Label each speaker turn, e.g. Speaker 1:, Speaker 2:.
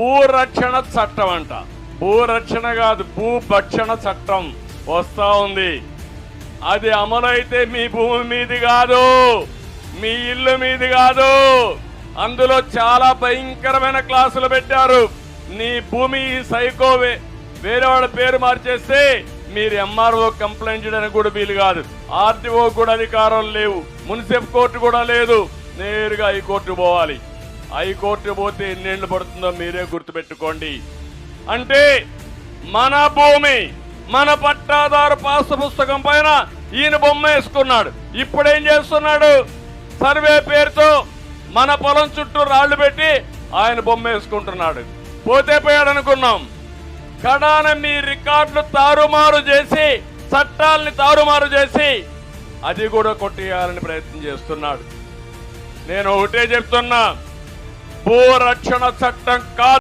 Speaker 1: భూరక్షణ చట్టం అంట. భూరక్షణ కాదు భూభక్షణ చట్టం వస్తా ఉంది. అది అమలైతే మీ భూమి మీది కాదు మీ ఇల్లు మీది కాదు. అందులో చాలా భయంకరమైన క్లాసులు పెట్టారు. నీ భూమి సైకో వేరే వాళ్ళ పేరు మార్చేస్తే మీరు ఎంఆర్ఓ కంప్లైంట్ చేయడానికి కూడా వీలు కాదు. ఆర్టీఓ కూడా అధికారం లేవు. మున్సిపల్ కోర్టు కూడా లేదు. నేరుగా ఈ కోర్టు పోవాలి. హైకోర్టు పోతే ఎన్నేళ్ళు పడుతుందో మీరే గుర్తుపెట్టుకోండి. అంటే మన భూమి మన పట్టాదారు పాస్ పుస్తకం పైన ఈయన బొమ్మ వేసుకున్నాడు. ఇప్పుడేం చేస్తున్నాడు? సర్వే పేరుతో మన పొలం చుట్టూ రాళ్ళు పెట్టి ఆయన బొమ్మ వేసుకుంటున్నాడు. పోతే పోయాడు అనుకున్నాం కడాన మీ రికార్డులు తారుమారు చేసి చట్టాల్ని తారుమారు చేసి అది కూడా కొట్టేయాలని ప్రయత్నం చేస్తున్నాడు. నేను ఒకటే చెప్తున్నా. భూరక్షణ చట్టం కాదు.